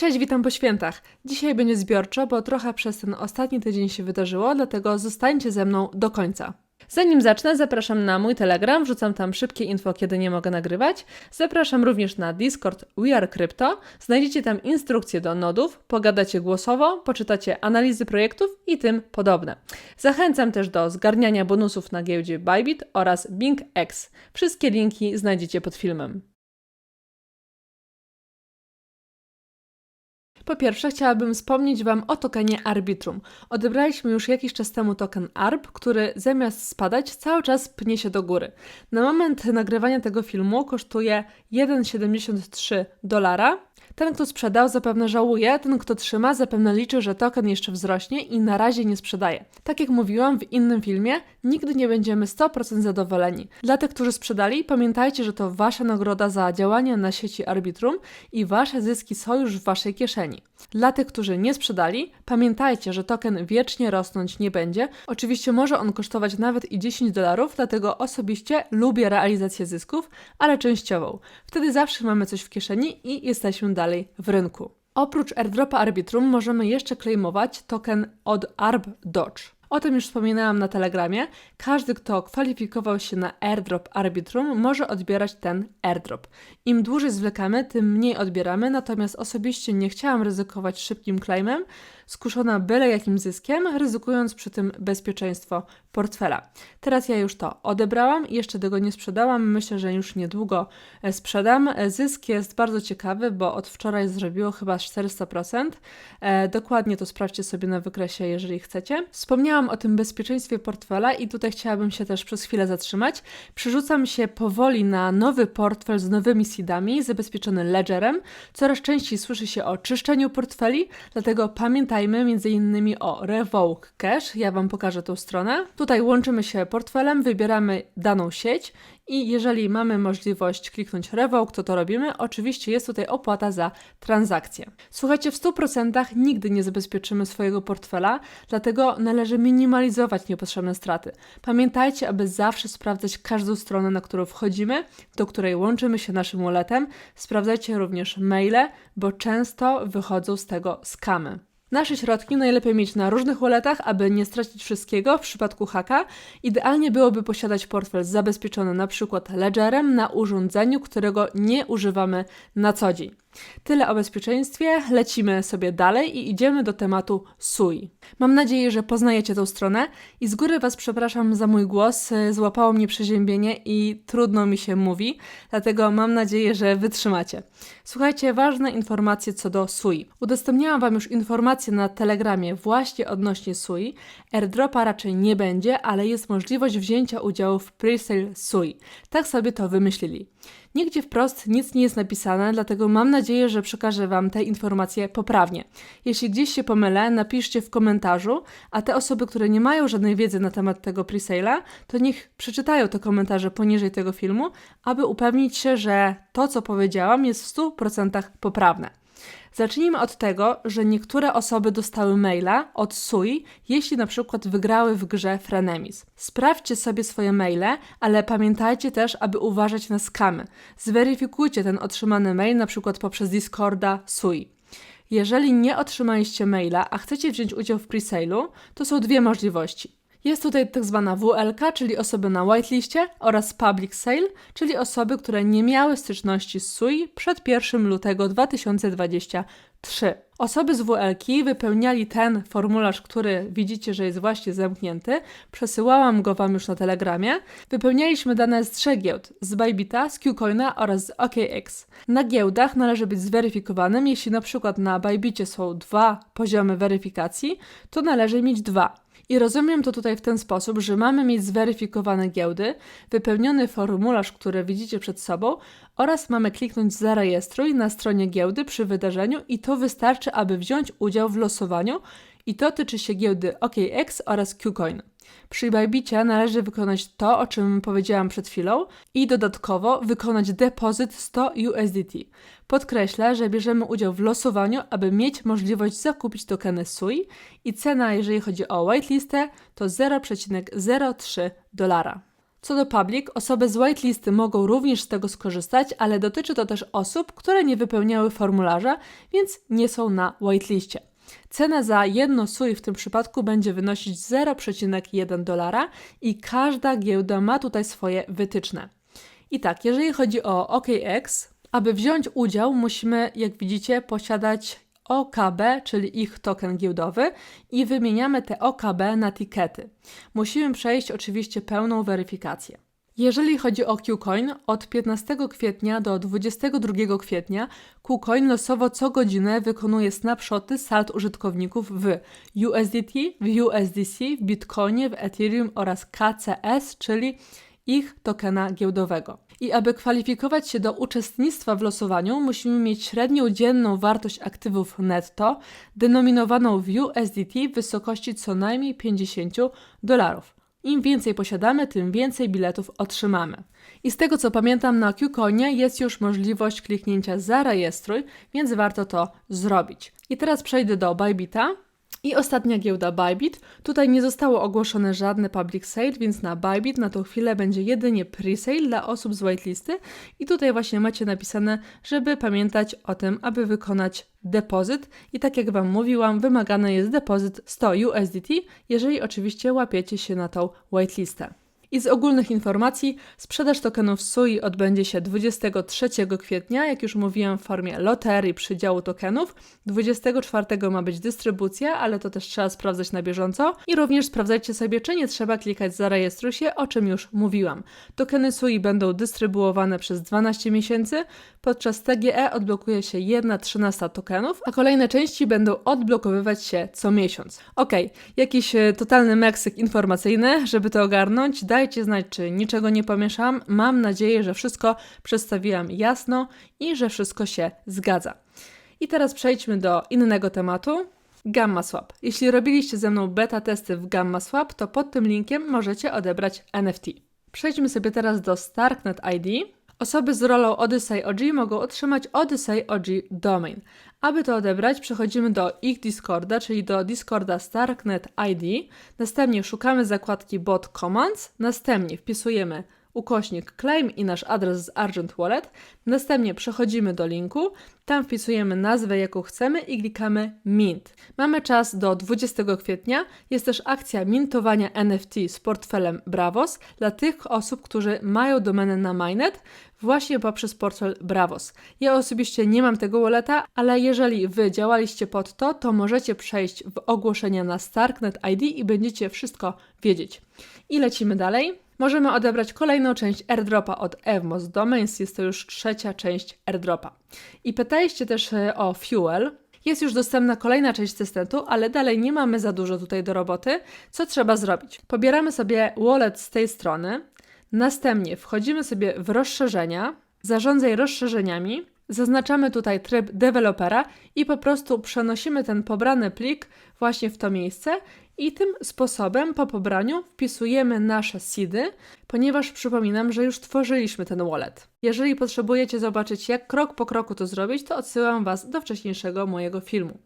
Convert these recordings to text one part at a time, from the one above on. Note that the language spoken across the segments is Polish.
Cześć, witam po świętach. Dzisiaj będzie zbiorczo, bo trochę przez ten ostatni tydzień się wydarzyło, dlatego zostańcie ze mną do końca. Zanim zacznę, zapraszam na mój Telegram, wrzucam tam szybkie info, kiedy nie mogę nagrywać. Zapraszam również na Discord We Are Crypto. Znajdziecie tam instrukcje do nodów, pogadacie głosowo, poczytacie analizy projektów i tym podobne. Zachęcam też do zgarniania bonusów na giełdzie Bybit oraz BingX. Wszystkie linki znajdziecie pod filmem. Po pierwsze, chciałabym wspomnieć Wam o tokenie Arbitrum. Odebraliśmy już jakiś czas temu token ARB, który zamiast spadać cały czas pnie się do góry. Na moment nagrywania tego filmu kosztuje 1,73 dolara, ten, kto sprzedał, zapewne żałuje, ten, kto trzyma, zapewne liczy, że token jeszcze wzrośnie i na razie nie sprzedaje. Tak jak mówiłam w innym filmie, nigdy nie będziemy 100% zadowoleni. Dla tych, którzy sprzedali, pamiętajcie, że to wasza nagroda za działanie na sieci Arbitrum i wasze zyski są już w waszej kieszeni. Dla tych, którzy nie sprzedali, pamiętajcie, że token wiecznie rosnąć nie będzie. Oczywiście może on kosztować nawet i 10 dolarów, dlatego osobiście lubię realizację zysków, ale częściową. Wtedy zawsze mamy coś w kieszeni i jesteśmy dalej w rynku. Oprócz airdropa Arbitrum możemy jeszcze claimować token od Arb Dodge. O tym już wspominałam na Telegramie. Każdy, kto kwalifikował się na airdrop Arbitrum, może odbierać ten airdrop. Im dłużej zwlekamy, tym mniej odbieramy, natomiast osobiście nie chciałam ryzykować szybkim claimem, skuszona byle jakim zyskiem, ryzykując przy tym bezpieczeństwo portfela. Teraz ja już to odebrałam i jeszcze tego nie sprzedałam. Myślę, że już niedługo e, sprzedam. E, zysk jest bardzo ciekawy, bo od wczoraj zrobiło chyba 400%. E, dokładnie to sprawdźcie sobie na wykresie, jeżeli chcecie. Wspomniałam o tym bezpieczeństwie portfela i tutaj chciałabym się też przez chwilę zatrzymać. Przerzucam się powoli na nowy portfel z nowymi seedami, zabezpieczony ledgerem. Coraz częściej słyszy się o czyszczeniu portfeli, dlatego pamiętajcie, pamiętajmy m.in. o Revoke Cache. Ja Wam pokażę tą stronę. Tutaj łączymy się portfelem, wybieramy daną sieć i jeżeli mamy możliwość kliknąć Revoke, to to robimy. Oczywiście jest tutaj opłata za transakcję. Słuchajcie, w 100% nigdy nie zabezpieczymy swojego portfela, dlatego należy minimalizować niepotrzebne straty. Pamiętajcie, aby zawsze sprawdzać każdą stronę, na którą wchodzimy, do której łączymy się naszym walletem. Sprawdzajcie również maile, bo często wychodzą z tego skamy. Nasze środki najlepiej mieć na różnych walletach, aby nie stracić wszystkiego w przypadku haka. Idealnie byłoby posiadać portfel zabezpieczony na przykład ledgerem na urządzeniu, którego nie używamy na co dzień. Tyle o bezpieczeństwie, lecimy sobie dalej i idziemy do tematu SUI. Mam nadzieję, że poznajecie tą stronę i z góry Was przepraszam za mój głos, złapało mnie przeziębienie i trudno mi się mówi, dlatego mam nadzieję, że wytrzymacie. Słuchajcie, ważne informacje co do SUI. Udostępniałam Wam już informacje na Telegramie właśnie odnośnie SUI. Airdropa raczej nie będzie, ale jest możliwość wzięcia udziału w presale SUI. Tak sobie to wymyślili. Nigdzie wprost nic nie jest napisane, dlatego mam nadzieję, że przekażę Wam te informacje poprawnie. Jeśli gdzieś się pomylę, napiszcie w komentarzu, a te osoby, które nie mają żadnej wiedzy na temat tego presale'a, to niech przeczytają te komentarze poniżej tego filmu, aby upewnić się, że to, co powiedziałam, jest w 100% poprawne. Zacznijmy od tego, że niektóre osoby dostały maila od SUI, jeśli na przykład wygrały w grze Frenemies. Sprawdźcie sobie swoje maile, ale pamiętajcie też, aby uważać na skamy. Zweryfikujcie ten otrzymany mail na przykład poprzez Discorda SUI. Jeżeli nie otrzymaliście maila, a chcecie wziąć udział w presale'u, to są dwie możliwości. Jest tutaj tak zwana WLK, czyli osoby na whitelistie oraz public sale, czyli osoby, które nie miały styczności z SUI przed 1 lutego 2023. Osoby z WLK wypełniali ten formularz, który widzicie, że jest właśnie zamknięty. Przesyłałam go Wam już na Telegramie. Wypełnialiśmy dane z trzech giełd, z Bybita, z Qcoina oraz z OKX. Na giełdach należy być zweryfikowanym. Jeśli na przykład na Bybicie są dwa poziomy weryfikacji, to należy mieć dwa. I rozumiem to tutaj w ten sposób, że mamy mieć zweryfikowane giełdy, wypełniony formularz, który widzicie przed sobą oraz mamy kliknąć zarejestruj na stronie giełdy przy wydarzeniu i to wystarczy, aby wziąć udział w losowaniu i to tyczy się giełdy OKX oraz Qcoin. Przy Bybicie należy wykonać to, o czym powiedziałam przed chwilą i dodatkowo wykonać depozyt 100 USDT. Podkreślę, że bierzemy udział w losowaniu, aby mieć możliwość zakupić tokeny SUI i cena, jeżeli chodzi o whitelistę, to 0,03 dolara. Co do public, osoby z whitelisty mogą również z tego skorzystać, ale dotyczy to też osób, które nie wypełniały formularza, więc nie są na whitelistie. Cena za jedno SUI w tym przypadku będzie wynosić 0,1 dolara i każda giełda ma tutaj swoje wytyczne. I tak, jeżeli chodzi o OKX, aby wziąć udział, musimy, jak widzicie, posiadać OKB, czyli ich token giełdowy, i wymieniamy te OKB na tikety. Musimy przejść oczywiście pełną weryfikację. Jeżeli chodzi o KuCoin, od 15 kwietnia do 22 kwietnia KuCoin losowo co godzinę wykonuje snapshoty sald użytkowników w USDT, w USDC, w Bitcoinie, w Ethereum oraz KCS, czyli ich tokena giełdowego. I aby kwalifikować się do uczestnictwa w losowaniu, musimy mieć średnią dzienną wartość aktywów netto denominowaną w USDT w wysokości co najmniej 50 dolarów. Im więcej posiadamy, tym więcej biletów otrzymamy. I z tego co pamiętam, na QCoinie jest już możliwość kliknięcia zarejestruj, więc warto to zrobić. I teraz przejdę do Bybita. I ostatnia giełda Bybit. Tutaj nie zostało ogłoszone żadne public sale, więc na Bybit na tą chwilę będzie jedynie pre-sale dla osób z whitelisty. I tutaj właśnie macie napisane, żeby pamiętać o tym, aby wykonać depozyt. I tak jak Wam mówiłam, wymagany jest depozyt 100 USDT, jeżeli oczywiście łapiecie się na tą whitelistę. I z ogólnych informacji, sprzedaż tokenów SUI odbędzie się 23 kwietnia, jak już mówiłam, w formie loterii przydziału tokenów. 24 ma być dystrybucja, ale to też trzeba sprawdzać na bieżąco. I również sprawdzajcie sobie, czy nie trzeba klikać zarejestruj się, o czym już mówiłam. Tokeny SUI będą dystrybuowane przez 12 miesięcy, podczas TGE odblokuje się 1 13 tokenów, a kolejne części będą odblokowywać się co miesiąc. Ok, jakiś e, totalny meksyk informacyjny, żeby to ogarnąć, dajcie znać, czy niczego nie pomieszam. Mam nadzieję, że wszystko przedstawiłam jasno i że wszystko się zgadza. I teraz przejdźmy do innego tematu. Gamma Swap. Jeśli robiliście ze mną beta testy w Gamma Swap, to pod tym linkiem możecie odebrać NFT. Przejdźmy sobie teraz do Starknet ID. Osoby z rolą Odyssey OG mogą otrzymać Odyssey OG Domain. Aby to odebrać, przechodzimy do ich Discorda, czyli do Discorda Starknet ID. Następnie szukamy zakładki Bot Commands. Następnie wpisujemy ukośnik claim i nasz adres z Argent Wallet. Następnie przechodzimy do linku, tam wpisujemy nazwę, jaką chcemy i klikamy Mint. Mamy czas do 20 kwietnia. Jest też akcja mintowania NFT z portfelem Bravos dla tych osób, którzy mają domenę na Mainnet właśnie poprzez portfel Bravos. Ja osobiście nie mam tego walleta, ale jeżeli Wy działaliście pod to, to możecie przejść w ogłoszenia na Starknet ID i będziecie wszystko wiedzieć. I lecimy dalej. Możemy odebrać kolejną część airdropa od Evmos Domains, jest to już trzecia część airdropa. I pytaliście też e, o Fuel. Jest już dostępna kolejna część testentu, ale dalej nie mamy za dużo tutaj do roboty. Co trzeba zrobić? Pobieramy sobie wallet z tej strony, następnie wchodzimy sobie w rozszerzenia, zarządzaj rozszerzeniami, zaznaczamy tutaj tryb dewelopera i po prostu przenosimy ten pobrany plik właśnie w to miejsce i tym sposobem po pobraniu wpisujemy nasze seedy, ponieważ przypominam, że już tworzyliśmy ten wallet. Jeżeli potrzebujecie zobaczyć, jak krok po kroku to zrobić, to odsyłam Was do wcześniejszego mojego filmu.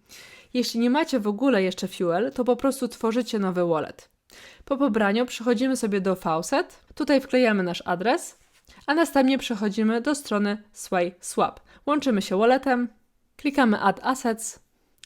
Jeśli nie macie w ogóle jeszcze Fuel, to po prostu tworzycie nowy wallet. Po pobraniu przechodzimy sobie do Faucet, tutaj wklejamy nasz adres, a następnie przechodzimy do strony Sway Swap. Łączymy się walletem, klikamy Add Assets,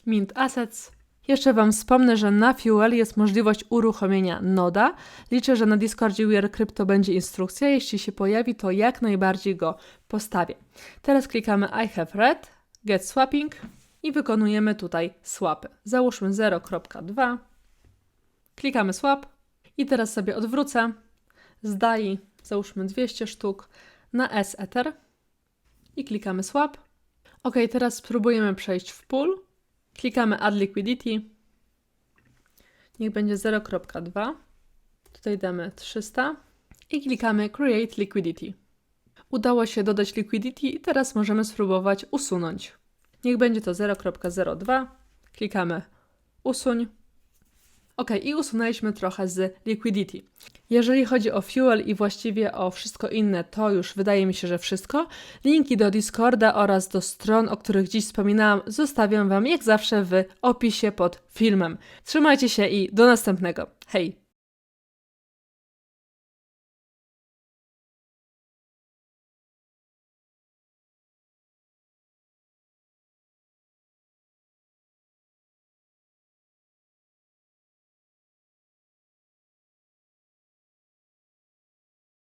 Mint Assets, jeszcze Wam wspomnę, że na Fuel jest możliwość uruchomienia noda. Liczę, że na Discordzie We Crypto będzie instrukcja. Jeśli się pojawi, to jak najbardziej go postawię. Teraz klikamy I have read, get swapping i wykonujemy tutaj swapy. Załóżmy 0.2. Klikamy swap i teraz sobie odwrócę z załóżmy 200 sztuk na S Ether i klikamy swap. Ok, teraz spróbujemy przejść w pool Klikamy Add Liquidity. Niech będzie 0.2. Tutaj damy 300 i klikamy Create Liquidity. Udało się dodać liquidity i teraz możemy spróbować usunąć. Niech będzie to 0.02. Klikamy usuń Ok, i usunęliśmy trochę z liquidity. Jeżeli chodzi o fuel i właściwie o wszystko inne, to już wydaje mi się, że wszystko. Linki do Discorda oraz do stron, o których dziś wspominałam, zostawiam Wam jak zawsze w opisie pod filmem. Trzymajcie się i do następnego. Hej!